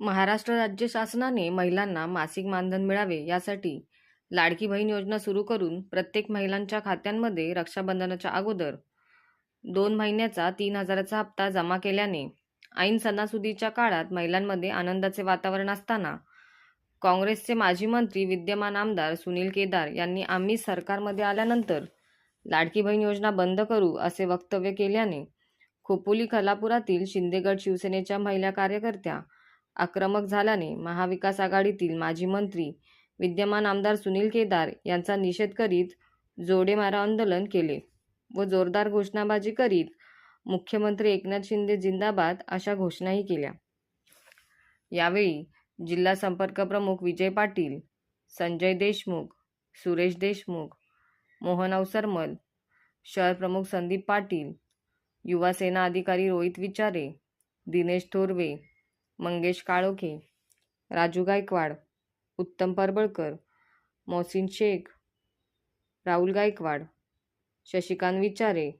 महाराष्ट्र राज्य शासनाने महिलांना मासिक मानधन मिळावे यासाठी लाडकी बहीण योजना सुरू करून प्रत्येक महिलांच्या खात्यांमध्ये रक्षाबंधनाच्या अगोदर दोन महिन्याचा तीन हजाराचा हप्ता जमा केल्याने ऐन सणासुदीच्या काळात महिलांमध्ये आनंदाचे वातावरण असताना काँग्रेसचे माजी मंत्री विद्यमान आमदार सुनील केदार यांनी आम्ही सरकारमध्ये आल्यानंतर लाडकी बहीण योजना बंद करू असे वक्तव्य केल्याने खोपोली खलापुरातील शिंदेगड शिवसेनेच्या महिला कार्यकर्त्या आक्रमक झाल्याने महाविकास आघाडीतील माजी मंत्री विद्यमान आमदार सुनील केदार यांचा निषेध करीत जोडेमारा आंदोलन केले व जोरदार घोषणाबाजी करीत मुख्यमंत्री एकनाथ शिंदे जिंदाबाद अशा घोषणाही केल्या. यावेळी जिल्हा संपर्क प्रमुख विजय पाटील संजय देशमुख सुरेश देशमुख मोहन अवसरमल शहर प्रमुख संदीप पाटील युवा सेना अधिकारी रोहित विचारे दिनेश थोरवे मंगेश काळोखे राजू गायकवाड उत्तम परबळकर मोहसिन शेख राहुल गायकवाड शशिकांत विचारे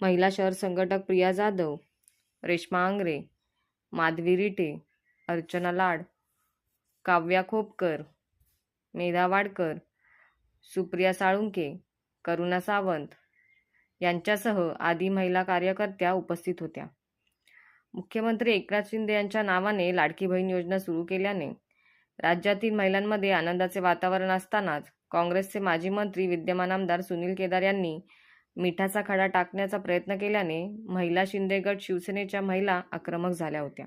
महिला शहर संघटक प्रिया जाधव रेश्मा आंग्रे माधवी रिटे अर्चना लाड काव्या खोपकर मेधा वाडकर सुप्रिया साळुंके करुणा सावंत यांच्यासह आदी महिला कार्यकर्त्या उपस्थित होत्या. मुख्यमंत्री एकनाथ शिंदे यांच्या नावाने लाडकी बहीण योजना सुरू केल्याने राज्यातील महिलांमध्ये आनंदाचे वातावरण असतानाच काँग्रेसचे माजी मंत्री विद्यमान आमदार सुनील केदार यांनी मिठाचा खडा टाकण्याचा प्रयत्न केल्याने महिला शिंदेगड शिवसेनेच्या महिला आक्रमक झाल्या होत्या.